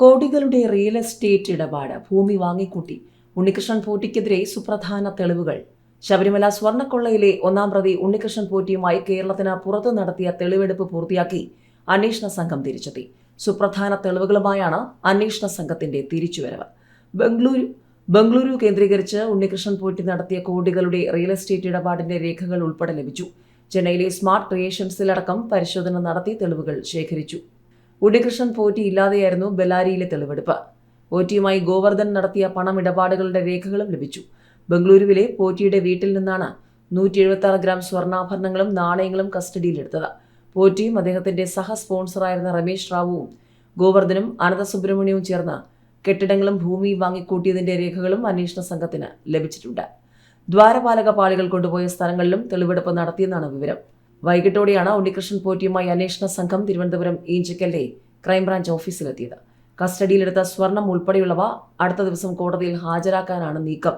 കോടികളുടെ real estate ഇടപാട് ഭൂമി വാങ്ങിക്കൂട്ടി. ഉണ്ണികൃഷ്ണൻ പോറ്റിക്കെതിരെ സുപ്രധാന തെളിവുകൾ. ശബരിമല സ്വർണക്കൊള്ളയിലെ ഒന്നാം പ്രതി ഉണ്ണികൃഷ്ണൻ പോറ്റിയുമായി കേരളത്തിന് പുറത്തു നടത്തിയ തെളിവെടുപ്പ് പൂർത്തിയാക്കി അന്വേഷണ സംഘം തിരിച്ചെത്തി. സുപ്രധാന തെളിവുകളുമായാണ് അന്വേഷണ സംഘത്തിന്റെ തിരിച്ചുവരവ്. ബംഗളൂരു ബംഗളൂരു കേന്ദ്രീകരിച്ച് ഉണ്ണികൃഷ്ണൻ പോറ്റി നടത്തിയ കോടികളുടെ റിയൽ എസ്റ്റേറ്റ് ഇടപാടിന്റെ രേഖകൾ ഉൾപ്പെടെ ലഭിച്ചു. ചെന്നൈയിലെ സ്മാർട്ട് ക്രിയേഷൻസിലടക്കം പരിശോധന നടത്തി തെളിവുകൾ ശേഖരിച്ചു. ഉണ്ണികൃഷ്ണൻ പോറ്റി ഇല്ലാതെയായിരുന്നു ബെല്ലാരിയിലെ തെളിവെടുപ്പ്. പോറ്റിയുമായി ഗോവർദ്ധൻ നടത്തിയ പണമിടപാടുകളുടെ രേഖകളും ലഭിച്ചു. ബംഗളൂരുവിലെ പോറ്റിയുടെ വീട്ടിൽ നിന്നാണ് നൂറ്റി എഴുപത്തി ആറ് ഗ്രാം സ്വർണാഭരണങ്ങളും നാണയങ്ങളും കസ്റ്റഡിയിലെടുത്തത്. പോറ്റിയും അദ്ദേഹത്തിന്റെ സഹ സ്പോൺസറായിരുന്ന രമേശ് റാവുവും ഗോവർദ്ധനും അനന്ത സുബ്രഹ്മണ്യവും ചേർന്ന് കെട്ടിടങ്ങളും ഭൂമിയും വാങ്ങിക്കൂട്ടിയതിന്റെ രേഖകളും അന്വേഷണ സംഘത്തിന് ലഭിച്ചിട്ടുണ്ട്. ദ്വാരപാലക പാളികൾ കൊണ്ടുപോയ സ്ഥലങ്ങളിലും തെളിവെടുപ്പ് നടത്തിയെന്നാണ് വിവരം. വൈകിട്ടോടെയാണ് ഉണ്ണികൃഷ്ണൻ പോറ്റിയുമായി അന്വേഷണ സംഘം തിരുവനന്തപുരം ഈഞ്ചക്കലിലെ ക്രൈംബ്രാഞ്ച് ഓഫീസിലെത്തിയത്. കസ്റ്റഡിയിലെടുത്ത സ്വർണം ഉൾപ്പെടെയുള്ളവ അടുത്ത ദിവസം കോടതിയിൽ ഹാജരാക്കാനാണ് നീക്കം.